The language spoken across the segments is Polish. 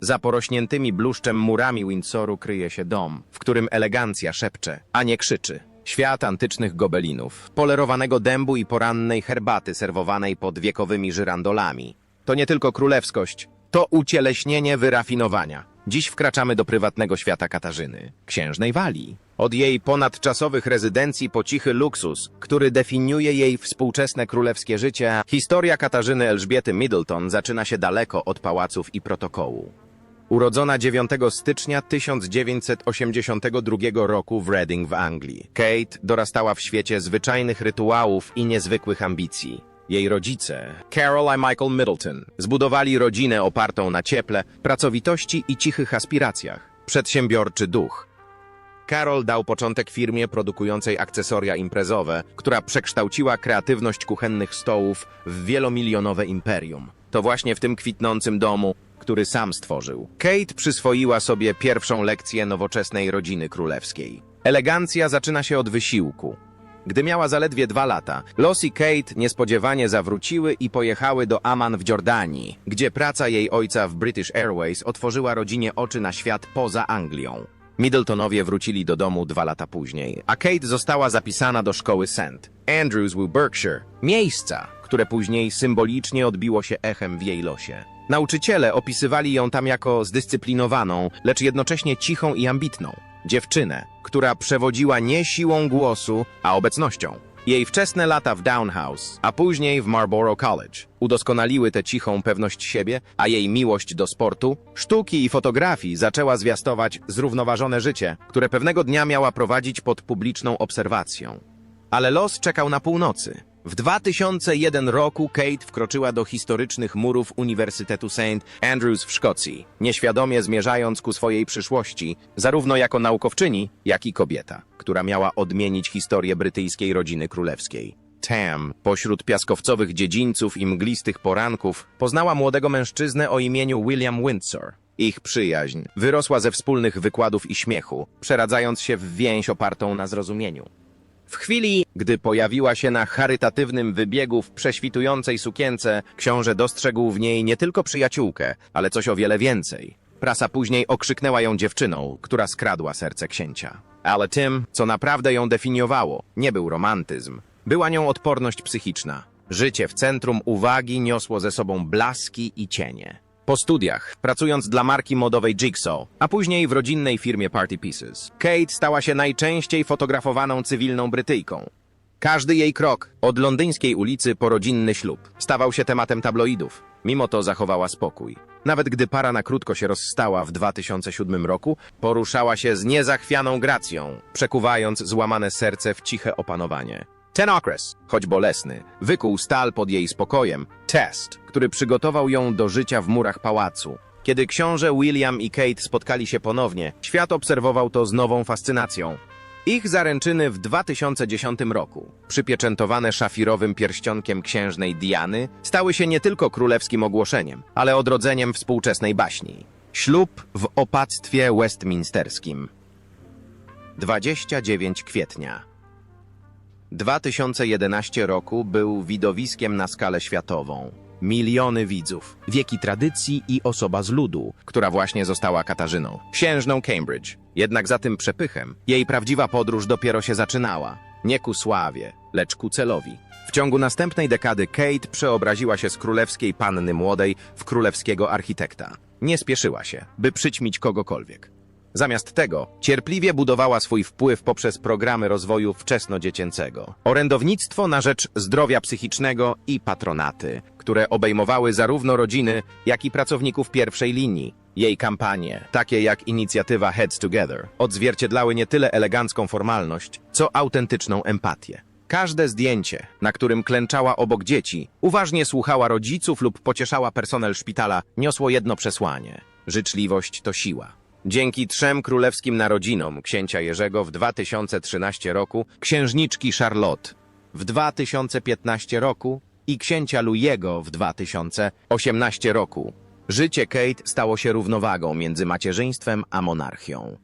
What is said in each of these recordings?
Za porośniętymi bluszczem murami Windsoru kryje się dom, w którym elegancja szepcze, a nie krzyczy. Świat antycznych gobelinów, polerowanego dębu i porannej herbaty serwowanej pod wiekowymi żyrandolami. To nie tylko królewskość, to ucieleśnienie wyrafinowania. Dziś wkraczamy do prywatnego świata Katarzyny, księżnej Walii. Od jej ponadczasowych rezydencji po cichy luksus, który definiuje jej współczesne królewskie życie, historia Katarzyny Elżbiety Middleton zaczyna się daleko od pałaców i protokołu. Urodzona 9 stycznia 1982 roku w Reading w Anglii, Kate dorastała w świecie zwyczajnych rytuałów i niezwykłych ambicji. Jej rodzice, Carol i Michael Middleton, zbudowali rodzinę opartą na cieple, pracowitości i cichych aspiracjach. Przedsiębiorczy duch. Carol dał początek firmie produkującej akcesoria imprezowe, która przekształciła kreatywność kuchennych stołów w wielomilionowe imperium. To właśnie w tym kwitnącym domu, który sam stworzył. Kate przyswoiła sobie pierwszą lekcję nowoczesnej rodziny królewskiej. Elegancja zaczyna się od wysiłku. Gdy miała zaledwie dwa lata, Los i Kate niespodziewanie zawróciły i pojechały do Amman w Jordanii, gdzie praca jej ojca w British Airways otworzyła rodzinie oczy na świat poza Anglią. Middletonowie wrócili do domu dwa lata później, a Kate została zapisana do szkoły St. Andrews w Berkshire, miejsca, które później symbolicznie odbiło się echem w jej losie. Nauczyciele opisywali ją tam jako zdyscyplinowaną, lecz jednocześnie cichą i ambitną. Dziewczynę, która przewodziła nie siłą głosu, a obecnością. Jej wczesne lata w Downhouse, a później w Marlborough College udoskonaliły tę cichą pewność siebie, a jej miłość do sportu, sztuki i fotografii zaczęła zwiastować zrównoważone życie, które pewnego dnia miała prowadzić pod publiczną obserwacją. Ale los czekał na północy. W 2001 roku Kate wkroczyła do historycznych murów Uniwersytetu St. Andrews w Szkocji, nieświadomie zmierzając ku swojej przyszłości, zarówno jako naukowczyni, jak i kobieta, która miała odmienić historię brytyjskiej rodziny królewskiej. Tam, pośród piaskowcowych dziedzińców i mglistych poranków, poznała młodego mężczyznę o imieniu William Windsor. Ich przyjaźń wyrosła ze wspólnych wykładów i śmiechu, przeradzając się w więź opartą na zrozumieniu. W chwili, gdy pojawiła się na charytatywnym wybiegu w prześwitującej sukience, książę dostrzegł w niej nie tylko przyjaciółkę, ale coś o wiele więcej. Prasa później okrzyknęła ją dziewczyną, która skradła serce księcia. Ale tym, co naprawdę ją definiowało, nie był romantyzm. Była nią odporność psychiczna. Życie w centrum uwagi niosło ze sobą blaski i cienie. Po studiach, pracując dla marki modowej Jigsaw, a później w rodzinnej firmie Party Pieces, Kate stała się najczęściej fotografowaną cywilną Brytyjką. Każdy jej krok, od londyńskiej ulicy po rodzinny ślub, stawał się tematem tabloidów. Mimo to zachowała spokój. Nawet gdy para na krótko się rozstała w 2007 roku, poruszała się z niezachwianą gracją, przekuwając złamane serce w ciche opanowanie. Ten okres, choć bolesny, wykuł stal pod jej spokojem, test, który przygotował ją do życia w murach pałacu. Kiedy książę William i Kate spotkali się ponownie, świat obserwował to z nową fascynacją. Ich zaręczyny w 2010 roku, przypieczętowane szafirowym pierścionkiem księżnej Diany, stały się nie tylko królewskim ogłoszeniem, ale odrodzeniem współczesnej baśni. Ślub w opactwie westminsterskim. 29 kwietnia 2011 roku był widowiskiem na skalę światową. Miliony widzów, wieki tradycji i osoba z ludu, która właśnie została Katarzyną, księżną Cambridge. Jednak za tym przepychem jej prawdziwa podróż dopiero się zaczynała. Nie ku sławie, lecz ku celowi. W ciągu następnej dekady Kate przeobraziła się z królewskiej panny młodej w królewskiego architekta. Nie spieszyła się, by przyćmić kogokolwiek. Zamiast tego cierpliwie budowała swój wpływ poprzez programy rozwoju wczesnodziecięcego, orędownictwo na rzecz zdrowia psychicznego i patronaty, które obejmowały zarówno rodziny, jak i pracowników pierwszej linii. Jej kampanie, takie jak inicjatywa Heads Together, odzwierciedlały nie tyle elegancką formalność, co autentyczną empatię. Każde zdjęcie, na którym klęczała obok dzieci, uważnie słuchała rodziców lub pocieszała personel szpitala, niosło jedno przesłanie: życzliwość to siła. Dzięki trzem królewskim narodzinom księcia Jerzego w 2013 roku, księżniczki Charlotte w 2015 roku i księcia Louiego w 2018 roku, życie Kate stało się równowagą między macierzyństwem a monarchią.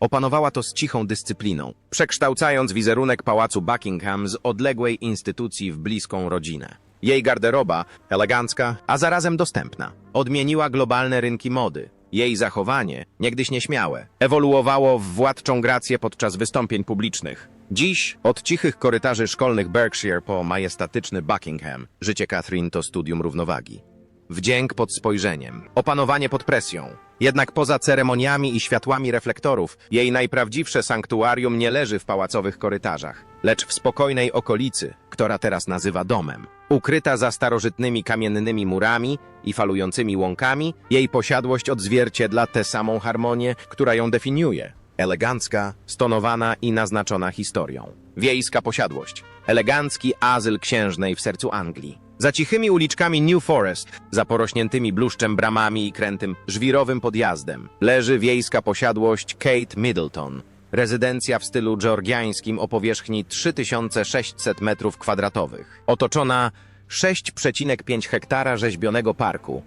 Opanowała to z cichą dyscypliną, przekształcając wizerunek pałacu Buckingham z odległej instytucji w bliską rodzinę. Jej garderoba, elegancka, a zarazem dostępna, odmieniła globalne rynki mody. Jej zachowanie, niegdyś nieśmiałe, ewoluowało w władczą grację podczas wystąpień publicznych. Dziś, od cichych korytarzy szkolnych Berkshire po majestatyczny Buckingham, życie Catherine to studium równowagi. Wdzięk pod spojrzeniem, opanowanie pod presją. Jednak poza ceremoniami i światłami reflektorów, jej najprawdziwsze sanktuarium nie leży w pałacowych korytarzach, lecz w spokojnej okolicy, która teraz nazywa domem. Ukryta za starożytnymi kamiennymi murami i falującymi łąkami, jej posiadłość odzwierciedla tę samą harmonię, która ją definiuje. Elegancka, stonowana i naznaczona historią. Wiejska posiadłość. Elegancki azyl księżnej w sercu Anglii. Za cichymi uliczkami New Forest, za porośniętymi bluszczem bramami i krętym, żwirowym podjazdem, leży wiejska posiadłość Kate Middleton. Rezydencja w stylu georgiańskim o powierzchni 3600 metrów kwadratowych. Otoczona 6,5 hektara rzeźbionego parku,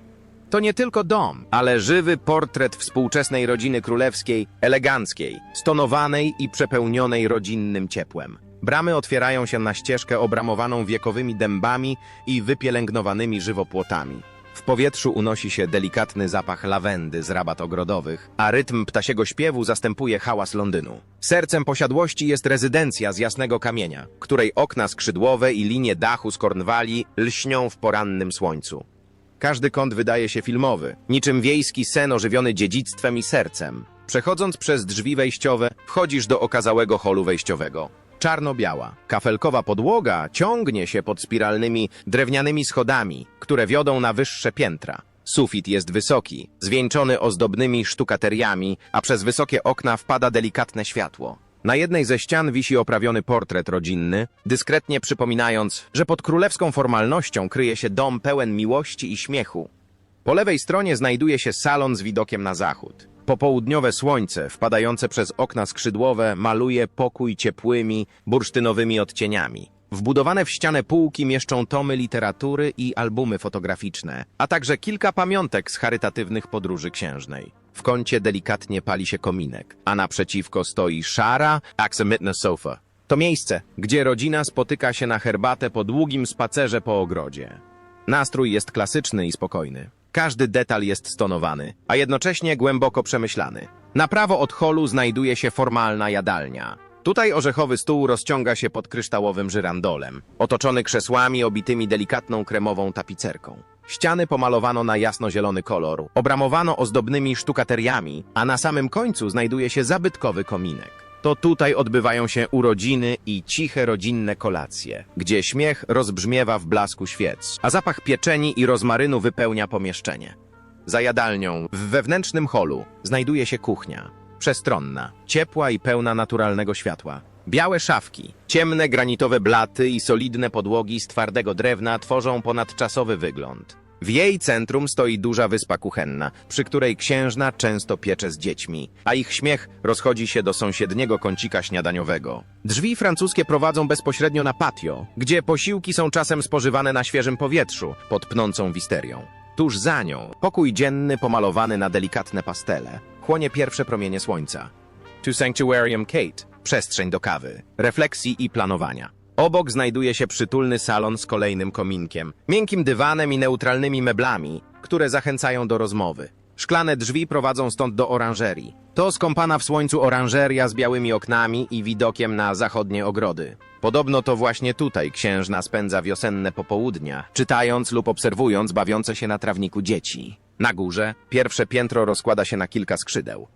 to nie tylko dom, ale żywy portret współczesnej rodziny królewskiej, eleganckiej, stonowanej i przepełnionej rodzinnym ciepłem. Bramy otwierają się na ścieżkę obramowaną wiekowymi dębami i wypielęgnowanymi żywopłotami. W powietrzu unosi się delikatny zapach lawendy z rabat ogrodowych, a rytm ptasiego śpiewu zastępuje hałas Londynu. Sercem posiadłości jest rezydencja z jasnego kamienia, której okna skrzydłowe i linie dachu z Kornwali lśnią w porannym słońcu. Każdy kąt wydaje się filmowy, niczym wiejski sen ożywiony dziedzictwem i sercem. Przechodząc przez drzwi wejściowe, wchodzisz do okazałego holu wejściowego. Czarno-biała, kafelkowa podłoga ciągnie się pod spiralnymi, drewnianymi schodami, które wiodą na wyższe piętra. Sufit jest wysoki, zwieńczony ozdobnymi sztukateriami, a przez wysokie okna wpada delikatne światło. Na jednej ze ścian wisi oprawiony portret rodzinny, dyskretnie przypominając, że pod królewską formalnością kryje się dom pełen miłości i śmiechu. Po lewej stronie znajduje się salon z widokiem na zachód. Popołudniowe słońce, wpadające przez okna skrzydłowe, maluje pokój ciepłymi, bursztynowymi odcieniami. Wbudowane w ścianę półki mieszczą tomy literatury i albumy fotograficzne, a także kilka pamiątek z charytatywnych podróży księżnej. W kącie delikatnie pali się kominek, a naprzeciwko stoi szara, aksamitna sofa. To miejsce, gdzie rodzina spotyka się na herbatę po długim spacerze po ogrodzie. Nastrój jest klasyczny i spokojny. Każdy detal jest stonowany, a jednocześnie głęboko przemyślany. Na prawo od holu znajduje się formalna jadalnia. Tutaj orzechowy stół rozciąga się pod kryształowym żyrandolem, otoczony krzesłami obitymi delikatną kremową tapicerką. Ściany pomalowano na jasnozielony kolor, obramowano ozdobnymi sztukateriami, a na samym końcu znajduje się zabytkowy kominek. To tutaj odbywają się urodziny i ciche rodzinne kolacje, gdzie śmiech rozbrzmiewa w blasku świec, a zapach pieczeni i rozmarynu wypełnia pomieszczenie. Za jadalnią, w wewnętrznym holu, znajduje się kuchnia. Przestronna, ciepła i pełna naturalnego światła. Białe szafki, ciemne granitowe blaty i solidne podłogi z twardego drewna tworzą ponadczasowy wygląd. W jej centrum stoi duża wyspa kuchenna, przy której księżna często piecze z dziećmi, a ich śmiech rozchodzi się do sąsiedniego kącika śniadaniowego. Drzwi francuskie prowadzą bezpośrednio na patio, gdzie posiłki są czasem spożywane na świeżym powietrzu, pod pnącą wisterią. Tuż za nią pokój dzienny pomalowany na delikatne pastele, chłonie pierwsze promienie słońca. To Sanctuarium Kate, przestrzeń do kawy, refleksji i planowania. Obok znajduje się przytulny salon z kolejnym kominkiem, miękkim dywanem i neutralnymi meblami, które zachęcają do rozmowy. Szklane drzwi prowadzą stąd do oranżerii. To skąpana w słońcu oranżeria z białymi oknami i widokiem na zachodnie ogrody. Podobno to właśnie tutaj księżna spędza wiosenne popołudnia, czytając lub obserwując bawiące się na trawniku dzieci. Na górze pierwsze piętro rozkłada się na kilka skrzydeł.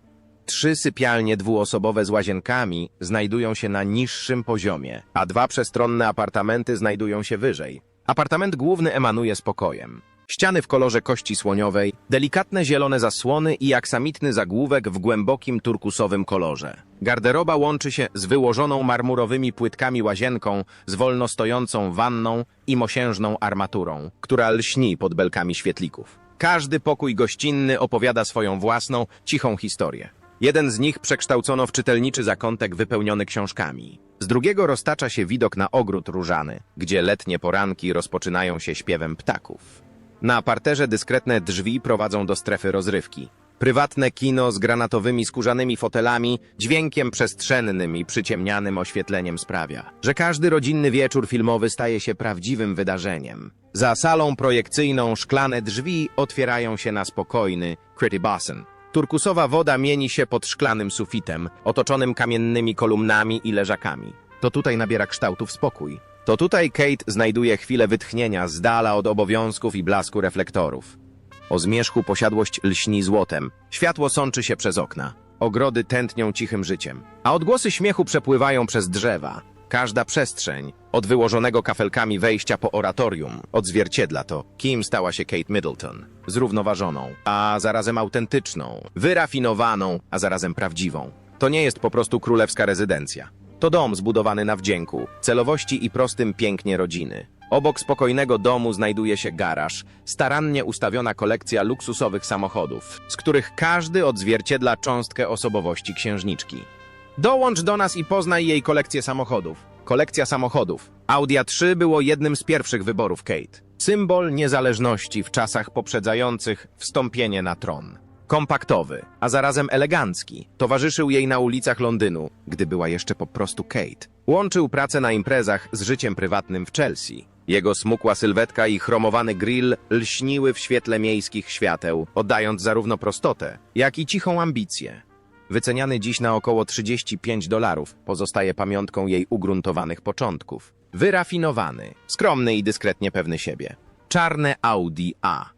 Trzy sypialnie dwuosobowe z łazienkami znajdują się na niższym poziomie, a dwa przestronne apartamenty znajdują się wyżej. Apartament główny emanuje spokojem. Ściany w kolorze kości słoniowej, delikatne zielone zasłony i aksamitny zagłówek w głębokim turkusowym kolorze. Garderoba łączy się z wyłożoną marmurowymi płytkami łazienką, z wolno stojącą wanną i mosiężną armaturą, która lśni pod belkami świetlików. Każdy pokój gościnny opowiada swoją własną, cichą historię. Jeden z nich przekształcono w czytelniczy zakątek wypełniony książkami. Z drugiego roztacza się widok na ogród różany, gdzie letnie poranki rozpoczynają się śpiewem ptaków. Na parterze dyskretne drzwi prowadzą do strefy rozrywki. Prywatne kino z granatowymi skórzanymi fotelami, dźwiękiem przestrzennym i przyciemnianym oświetleniem sprawia, że każdy rodzinny wieczór filmowy staje się prawdziwym wydarzeniem. Za salą projekcyjną szklane drzwi otwierają się na spokojny Critty Basin, Turkusowa woda mieni się pod szklanym sufitem, otoczonym kamiennymi kolumnami i leżakami. To tutaj nabiera kształtów spokój. To tutaj Kate znajduje chwilę wytchnienia z dala od obowiązków i blasku reflektorów. O zmierzchu posiadłość lśni złotem. Światło sączy się przez okna. Ogrody tętnią cichym życiem. A odgłosy śmiechu przepływają przez drzewa. Każda przestrzeń, od wyłożonego kafelkami wejścia po oratorium, odzwierciedla to, kim stała się Kate Middleton. Zrównoważoną, a zarazem autentyczną, wyrafinowaną, a zarazem prawdziwą. To nie jest po prostu królewska rezydencja. To dom zbudowany na wdzięku, celowości i prostym pięknie rodziny. Obok spokojnego domu znajduje się garaż, starannie ustawiona kolekcja luksusowych samochodów, z których każdy odzwierciedla cząstkę osobowości księżniczki. Dołącz do nas i poznaj jej kolekcję samochodów. Kolekcja samochodów. Audi A3 było jednym z pierwszych wyborów Kate. Symbol niezależności w czasach poprzedzających wstąpienie na tron. Kompaktowy, a zarazem elegancki, towarzyszył jej na ulicach Londynu, gdy była jeszcze po prostu Kate. Łączył pracę na imprezach z życiem prywatnym w Chelsea. Jego smukła sylwetka i chromowany grill lśniły w świetle miejskich świateł, oddając zarówno prostotę, jak i cichą ambicję. Wyceniany dziś na około 35 dolarów, pozostaje pamiątką jej ugruntowanych początków. Wyrafinowany, skromny i dyskretnie pewny siebie. Czarne Audi A.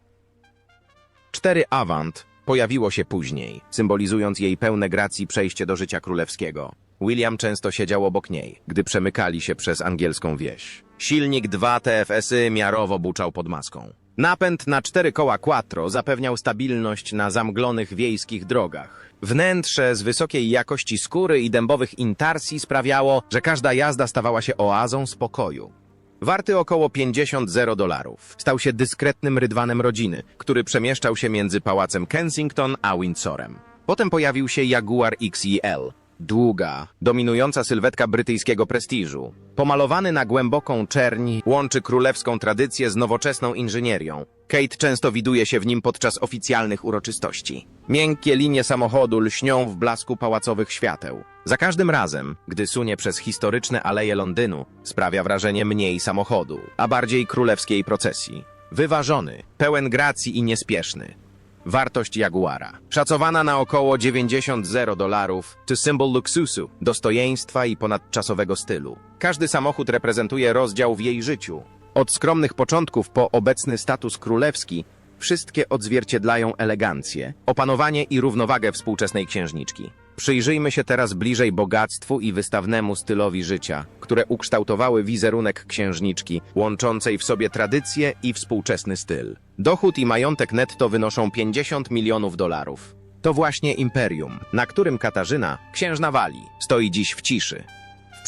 4 Avant pojawiło się później, symbolizując jej pełne gracji przejście do życia królewskiego. William często siedział obok niej, gdy przemykali się przez angielską wieś. Silnik 2 TFS-y miarowo buczał pod maską. Napęd na cztery koła quattro zapewniał stabilność na zamglonych wiejskich drogach. Wnętrze z wysokiej jakości skóry i dębowych intarsji sprawiało, że każda jazda stawała się oazą spokoju. Warty około 50 zero dolarów. Stał się dyskretnym rydwanem rodziny, który przemieszczał się między pałacem Kensington a Windsorem. Potem pojawił się Jaguar XEL. Długa, dominująca sylwetka brytyjskiego prestiżu. Pomalowany na głęboką czerń, łączy królewską tradycję z nowoczesną inżynierią. Kate często widuje się w nim podczas oficjalnych uroczystości. Miękkie linie samochodu lśnią w blasku pałacowych świateł. Za każdym razem, gdy sunie przez historyczne aleje Londynu, sprawia wrażenie mniej samochodu, a bardziej królewskiej procesji. Wyważony, pełen gracji i niespieszny. Wartość Jaguara. Szacowana na około 90 zero dolarów, to symbol luksusu, dostojeństwa i ponadczasowego stylu. Każdy samochód reprezentuje rozdział w jej życiu. Od skromnych początków po obecny status królewski, wszystkie odzwierciedlają elegancję, opanowanie i równowagę współczesnej księżniczki. Przyjrzyjmy się teraz bliżej bogactwu i wystawnemu stylowi życia, które ukształtowały wizerunek księżniczki, łączącej w sobie tradycję i współczesny styl. Dochód i majątek netto wynoszą 50 milionów dolarów. To właśnie imperium, na którym Katarzyna, księżna Walii, stoi dziś w ciszy.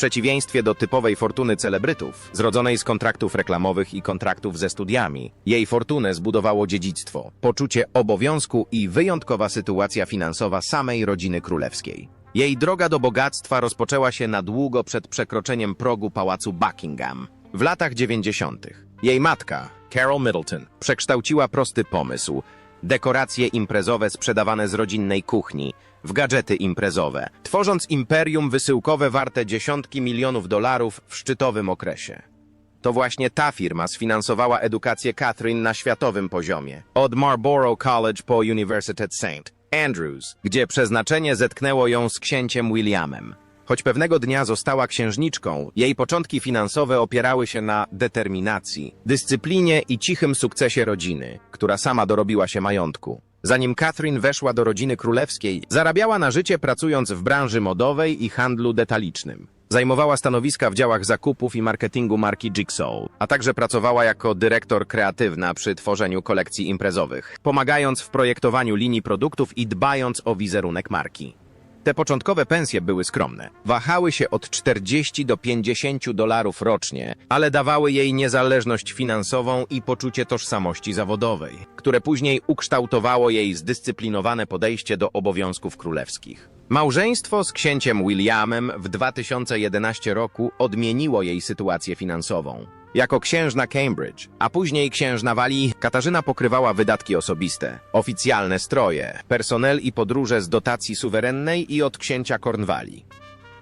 Przeciwieństwie do typowej fortuny celebrytów, zrodzonej z kontraktów reklamowych i kontraktów ze studiami, jej fortunę zbudowało dziedzictwo, poczucie obowiązku i wyjątkowa sytuacja finansowa samej rodziny królewskiej. Jej droga do bogactwa rozpoczęła się na długo przed przekroczeniem progu pałacu Buckingham. W latach 90. jej matka, Carol Middleton, przekształciła prosty pomysł dekoracje imprezowe sprzedawane z rodzinnej kuchni, w gadżety imprezowe, tworząc imperium wysyłkowe warte dziesiątki milionów dolarów w szczytowym okresie. To właśnie ta firma sfinansowała edukację Catherine na światowym poziomie. Od Marlborough College po Universitet St. Andrews, gdzie przeznaczenie zetknęło ją z księciem Williamem. Choć pewnego dnia została księżniczką, jej początki finansowe opierały się na determinacji, dyscyplinie i cichym sukcesie rodziny, która sama dorobiła się majątku. Zanim Catherine weszła do rodziny królewskiej, zarabiała na życie pracując w branży modowej i handlu detalicznym. Zajmowała stanowiska w działach zakupów i marketingu marki Jigsaw, a także pracowała jako dyrektor kreatywna przy tworzeniu kolekcji imprezowych, pomagając w projektowaniu linii produktów i dbając o wizerunek marki. Te początkowe pensje były skromne. Wahały się od 40 do 50 dolarów rocznie, ale dawały jej niezależność finansową i poczucie tożsamości zawodowej, które później ukształtowało jej zdyscyplinowane podejście do obowiązków królewskich. Małżeństwo z księciem Williamem w 2011 roku odmieniło jej sytuację finansową. Jako księżna Cambridge, a później księżna Walii, Katarzyna pokrywała wydatki osobiste, oficjalne stroje, personel i podróże z dotacji suwerennej i od księcia Kornwali.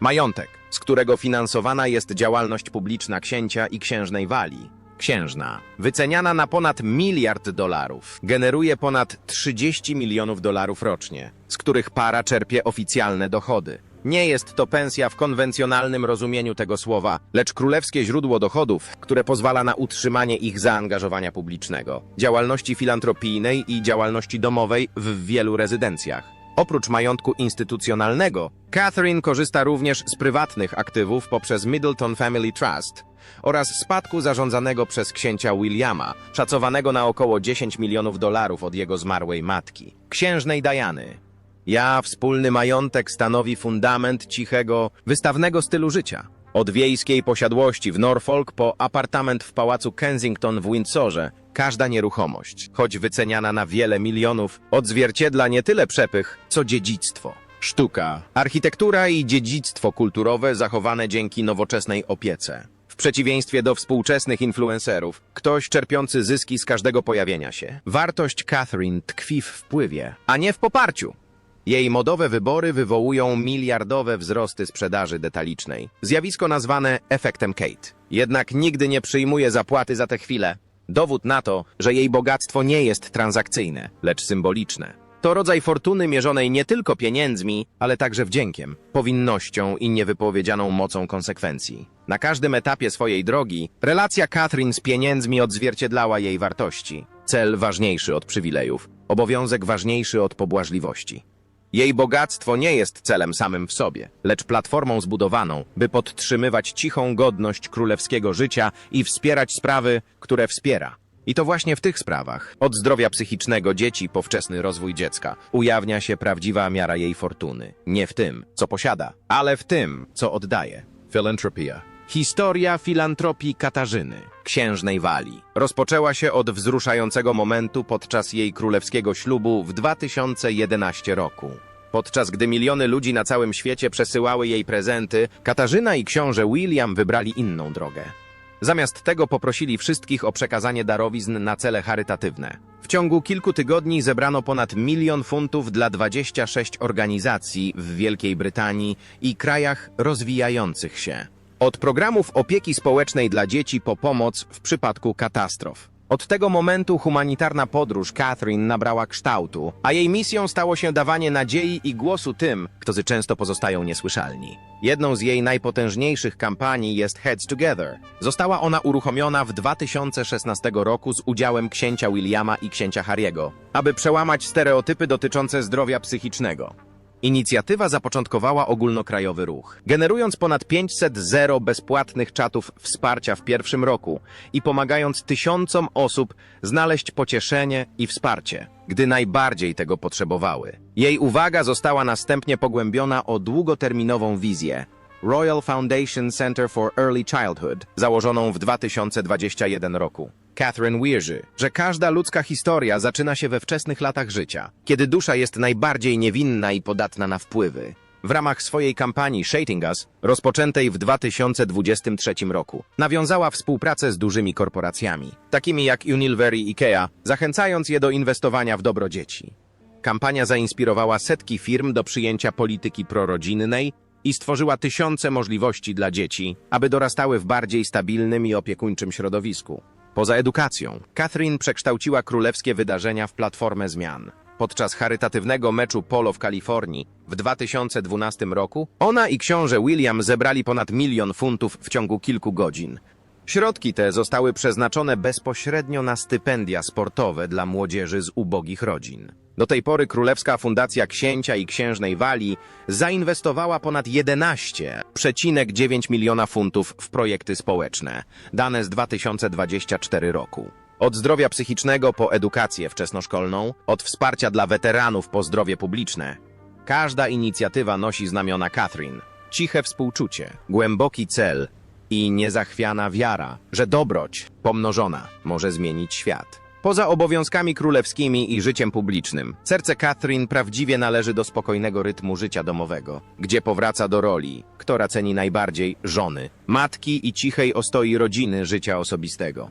Majątek, z którego finansowana jest działalność publiczna księcia i księżnej Walii, Księżna, wyceniana na ponad miliard dolarów, generuje ponad 30 milionów dolarów rocznie, z których para czerpie oficjalne dochody. Nie jest to pensja w konwencjonalnym rozumieniu tego słowa, lecz królewskie źródło dochodów, które pozwala na utrzymanie ich zaangażowania publicznego, działalności filantropijnej i działalności domowej w wielu rezydencjach. Oprócz majątku instytucjonalnego, Catherine korzysta również z prywatnych aktywów poprzez Middleton Family Trust oraz spadku zarządzanego przez księcia Williama, szacowanego na około 10 milionów dolarów od jego zmarłej matki, księżnej Diany. Ja, wspólny majątek stanowi fundament cichego, wystawnego stylu życia. Od wiejskiej posiadłości w Norfolk po apartament w pałacu Kensington w Windsorze, każda nieruchomość, choć wyceniana na wiele milionów, odzwierciedla nie tyle przepych, co dziedzictwo. Sztuka, architektura i dziedzictwo kulturowe zachowane dzięki nowoczesnej opiece. W przeciwieństwie do współczesnych influencerów, ktoś czerpiący zyski z każdego pojawienia się. Wartość Catherine tkwi w wpływie, a nie w poparciu. Jej modowe wybory wywołują miliardowe wzrosty sprzedaży detalicznej. Zjawisko nazwane efektem Kate. Jednak nigdy nie przyjmuje zapłaty za tę chwilę. Dowód na to, że jej bogactwo nie jest transakcyjne, lecz symboliczne. To rodzaj fortuny mierzonej nie tylko pieniędzmi, ale także wdziękiem, powinnością i niewypowiedzianą mocą konsekwencji. Na każdym etapie swojej drogi relacja Catherine z pieniędzmi odzwierciedlała jej wartości. Cel ważniejszy od przywilejów, obowiązek ważniejszy od pobłażliwości. Jej bogactwo nie jest celem samym w sobie, lecz platformą zbudowaną, by podtrzymywać cichą godność królewskiego życia i wspierać sprawy, które wspiera. I to właśnie w tych sprawach, od zdrowia psychicznego dzieci po wczesny rozwój dziecka, ujawnia się prawdziwa miara jej fortuny. Nie w tym, co posiada, ale w tym, co oddaje. Filantropia. Historia filantropii Katarzyny, księżnej Walii, rozpoczęła się od wzruszającego momentu podczas jej królewskiego ślubu w 2011 roku. Podczas gdy miliony ludzi na całym świecie przesyłały jej prezenty, Katarzyna i książę William wybrali inną drogę. Zamiast tego poprosili wszystkich o przekazanie darowizn na cele charytatywne. W ciągu kilku tygodni zebrano ponad milion funtów dla 26 organizacji w Wielkiej Brytanii i krajach rozwijających się. Od programów opieki społecznej dla dzieci po pomoc w przypadku katastrof. Od tego momentu humanitarna podróż Catherine nabrała kształtu, a jej misją stało się dawanie nadziei i głosu tym, którzy często pozostają niesłyszalni. Jedną z jej najpotężniejszych kampanii jest Heads Together. Została ona uruchomiona w 2016 roku z udziałem księcia Williama i księcia Harry'ego, aby przełamać stereotypy dotyczące zdrowia psychicznego. Inicjatywa zapoczątkowała ogólnokrajowy ruch, generując ponad 500 zero bezpłatnych czatów wsparcia w pierwszym roku i pomagając tysiącom osób znaleźć pocieszenie i wsparcie, gdy najbardziej tego potrzebowały. Jej uwaga została następnie pogłębiona o długoterminową wizję Royal Foundation Center for Early Childhood, założoną w 2021 roku. Catherine wierzy, że każda ludzka historia zaczyna się we wczesnych latach życia, kiedy dusza jest najbardziej niewinna i podatna na wpływy. W ramach swojej kampanii Shading Us, rozpoczętej w 2023 roku, nawiązała współpracę z dużymi korporacjami, takimi jak Unilever i IKEA, zachęcając je do inwestowania w dobro dzieci. Kampania zainspirowała setki firm do przyjęcia polityki prorodzinnej i stworzyła tysiące możliwości dla dzieci, aby dorastały w bardziej stabilnym i opiekuńczym środowisku. Poza edukacją, Catherine przekształciła królewskie wydarzenia w platformę zmian. Podczas charytatywnego meczu polo w Kalifornii w 2012 roku ona i książę William zebrali ponad milion funtów w ciągu kilku godzin. Środki te zostały przeznaczone bezpośrednio na stypendia sportowe dla młodzieży z ubogich rodzin. Do tej pory Królewska Fundacja Księcia i Księżnej Walii zainwestowała ponad 11,9 miliona funtów w projekty społeczne, dane z 2024 roku. Od zdrowia psychicznego po edukację wczesnoszkolną, od wsparcia dla weteranów po zdrowie publiczne. Każda inicjatywa nosi znamiona Catherine. Ciche współczucie, głęboki cel i niezachwiana wiara, że dobroć pomnożona może zmienić świat. Poza obowiązkami królewskimi i życiem publicznym, serce Catherine prawdziwie należy do spokojnego rytmu życia domowego, gdzie powraca do roli, która ceni najbardziej żony, matki i cichej ostoi rodziny życia osobistego.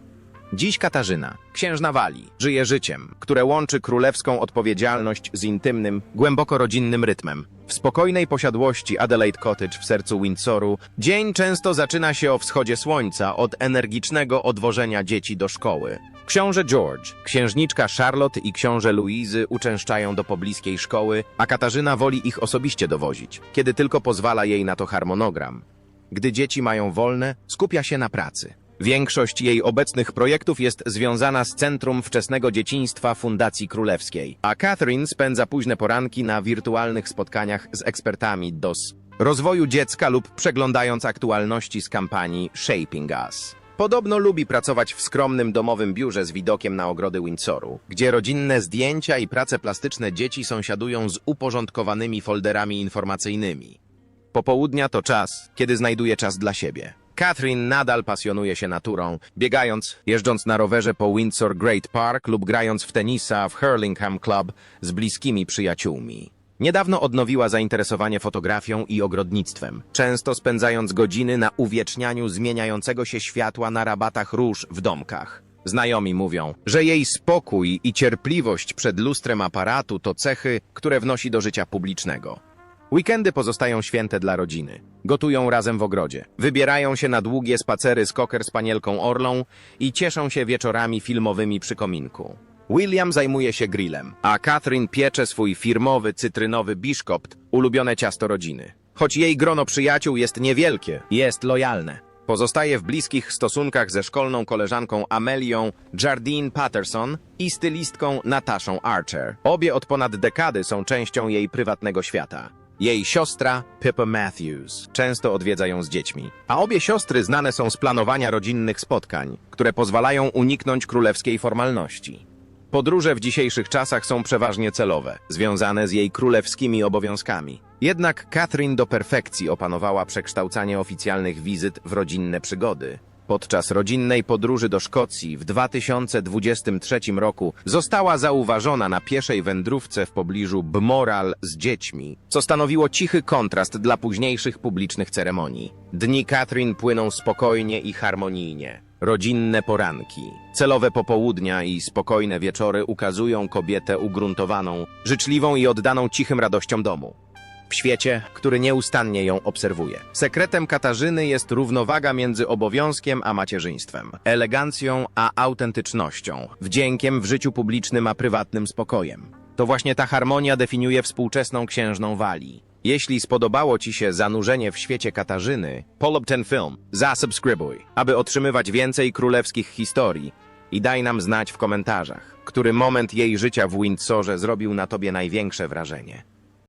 Dziś Katarzyna, księżna Walii, żyje życiem, które łączy królewską odpowiedzialność z intymnym, głęboko rodzinnym rytmem. W spokojnej posiadłości Adelaide Cottage w sercu Windsoru dzień często zaczyna się o wschodzie słońca od energicznego odwożenia dzieci do szkoły. Książę George, księżniczka Charlotte i książę Louise uczęszczają do pobliskiej szkoły, a Katarzyna woli ich osobiście dowozić, kiedy tylko pozwala jej na to harmonogram. Gdy dzieci mają wolne, skupia się na pracy. Większość jej obecnych projektów jest związana z Centrum Wczesnego Dzieciństwa Fundacji Królewskiej, a Catherine spędza późne poranki na wirtualnych spotkaniach z ekspertami DOS, rozwoju dziecka lub przeglądając aktualności z kampanii Shaping Us. Podobno lubi pracować w skromnym domowym biurze z widokiem na ogrody Windsoru, gdzie rodzinne zdjęcia i prace plastyczne dzieci sąsiadują z uporządkowanymi folderami informacyjnymi. Popołudnia to czas, kiedy znajduje czas dla siebie. Catherine nadal pasjonuje się naturą, biegając, jeżdżąc na rowerze po Windsor Great Park lub grając w tenisa w Hurlingham Club z bliskimi przyjaciółmi. Niedawno odnowiła zainteresowanie fotografią i ogrodnictwem, często spędzając godziny na uwiecznianiu zmieniającego się światła na rabatach róż w domkach. Znajomi mówią, że jej spokój i cierpliwość przed lustrem aparatu to cechy, które wnosi do życia publicznego. Weekendy pozostają święte dla rodziny. Gotują razem w ogrodzie, wybierają się na długie spacery z koker z panielką Orlą i cieszą się wieczorami filmowymi przy kominku. William zajmuje się grillem, a Catherine piecze swój firmowy cytrynowy biszkopt, ulubione ciasto rodziny. Choć jej grono przyjaciół jest niewielkie, jest lojalne. Pozostaje w bliskich stosunkach ze szkolną koleżanką Amelią Jardine Patterson i stylistką Nataszą Archer. Obie od ponad dekady są częścią jej prywatnego świata. Jej siostra, Pippa Matthews, często odwiedza ją z dziećmi. A obie siostry znane są z planowania rodzinnych spotkań, które pozwalają uniknąć królewskiej formalności. Podróże w dzisiejszych czasach są przeważnie celowe, związane z jej królewskimi obowiązkami. Jednak Catherine do perfekcji opanowała przekształcanie oficjalnych wizyt w rodzinne przygody. Podczas rodzinnej podróży do Szkocji w 2023 roku została zauważona na pieszej wędrówce w pobliżu Bmoral z dziećmi, co stanowiło cichy kontrast dla późniejszych publicznych ceremonii. Dni Catherine płyną spokojnie i harmonijnie. Rodzinne poranki, celowe popołudnia i spokojne wieczory ukazują kobietę ugruntowaną, życzliwą i oddaną cichym radościom domu. W świecie, który nieustannie ją obserwuje. Sekretem Katarzyny jest równowaga między obowiązkiem a macierzyństwem, elegancją a autentycznością, wdziękiem w życiu publicznym a prywatnym spokojem. To właśnie ta harmonia definiuje współczesną księżną Walii. Jeśli spodobało Ci się zanurzenie w świecie Katarzyny, polub ten film, zasubskrybuj, aby otrzymywać więcej królewskich historii i daj nam znać w komentarzach, który moment jej życia w Windsorze zrobił na Tobie największe wrażenie.